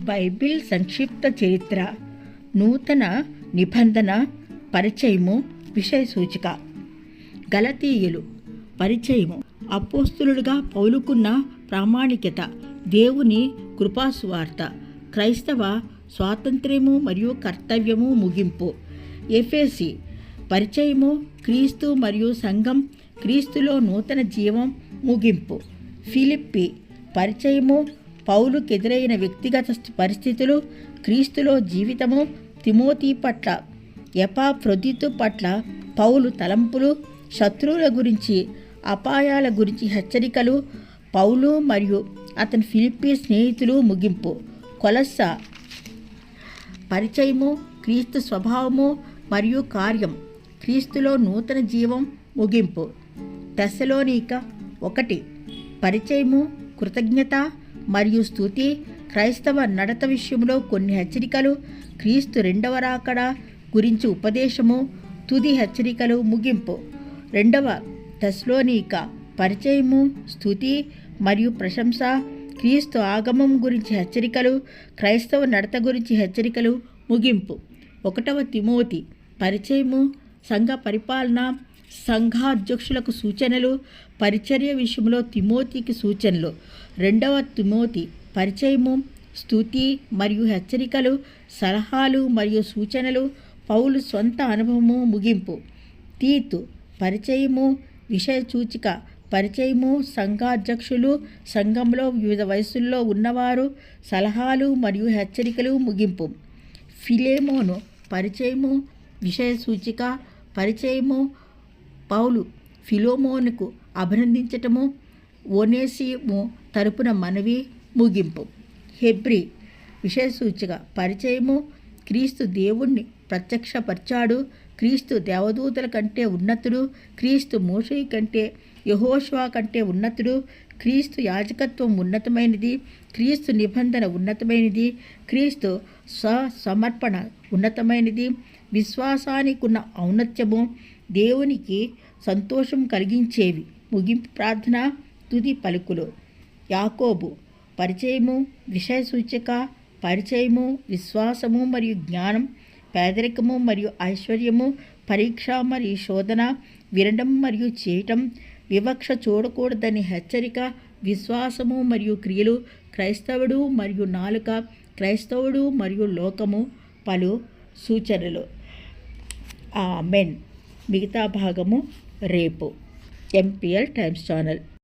Bible సంక్షిప్త చరిత్ర నూతన నిబంధన పరిచయము విషయ సూచిక. గలతీయులు పరిచయము. అపోస్తులుగా పౌలుకున్న ప్రామాణికత దేవుని కృపాసువార్త క్రైస్తవ స్వాతంత్ర్యము మరియు కర్తవ్యము ముగింపు. ఎఫేసి పరిచయము క్రీస్తు మరియు సంఘం క్రీస్తులో నూతన జీవం ముగింపు. ఫిలిప్పి పరిచయము పౌలుకెదురైన వ్యక్తిగత పరిస్థితులు క్రీస్తులో జీవితము తిమోతి పట్ల ఎపాఫ్రొదితు పట్ల పౌలు తలంపులు శత్రువుల గురించి అపాయాల గురించి హెచ్చరికలు పౌలు మరియు అతని ఫిలిప్పీ స్నేహితులు ముగింపు కొలస్స పరిచయము క్రీస్తు స్వభావము మరియు కార్యం క్రీస్తులో నూతన జీవం ముగింపు. దశలోనిక ఒకటి పరిచయము కృతజ్ఞత మరియు స్థుతి క్రైస్తవ నడత విషయంలో కొన్ని హెచ్చరికలు క్రీస్తు రెండవ రాకడ గురించి ఉపదేశము తుది హెచ్చరికలు ముగింపు. రెండవ తెస్లోనిక పరిచయము స్థుతి మరియు ప్రశంస క్రీస్తు ఆగమం గురించి హెచ్చరికలు క్రైస్తవ నడత గురించి హెచ్చరికలు ముగింపు. ఒకటవ తిమోతి పరిచయము సంఘ పరిపాలన సంఘాధ్యక్షులకు సూచనలు పరిచర్య విషయంలో తిమోతికి సూచనలు. రెండవ తిమోతి పరిచయము స్థుతి మరియు హెచ్చరికలు సలహాలు మరియు సూచనలు పౌలు సొంత అనుభవము ముగింపు. తీతు పరిచయము విషయ సూచిక పరిచయము సంఘాధ్యక్షులు సంఘంలో వివిధ వయసుల్లో ఉన్నవారు సలహాలు మరియు హెచ్చరికలు ముగింపు. ఫిలేమోను పరిచయము విషయ సూచిక పరిచయము పౌలు ఫిలోమోనుకు అభినందించటము ఓనేసిము తరపున మనవి ముగింపు. హెబ్రి విషయసూచిక. పరిచయము క్రీస్తు దేవుణ్ణి ప్రత్యక్షపరిచాడు. క్రీస్తు దేవదూతల కంటే ఉన్నతుడు. క్రీస్తు మోషే కంటే యహోష్వా కంటే ఉన్నతుడు. క్రీస్తు యాజకత్వం ఉన్నతమైనది. క్రీస్తు నిబంధన ఉన్నతమైనది. క్రీస్తు సమర్పణ ఉన్నతమైనది. విశ్వాసానికి ఉన్న ఔన్నత్యము దేవునికి సంతోషం కలిగించేవి. ముగింపు ప్రార్థన. తుది పలుకులు. యాకోబు పరిచయము విషయ సూచిక పరిచయము విశ్వాసము మరియు జ్ఞానం పేదరికము మరియు ఐశ్వర్యము పరీక్ష మరియు శోధన వినడం మరియు చేయటం వివక్ష చూడకూడదని హెచ్చరిక విశ్వాసము మరియు క్రియలు క్రైస్తవుడు మరియు నాలుక క్రైస్తవుడు మరియు లోకము పలు సూచనలు. ఆ మెన్ మిగతా భాగము రేపు. MPL times channel.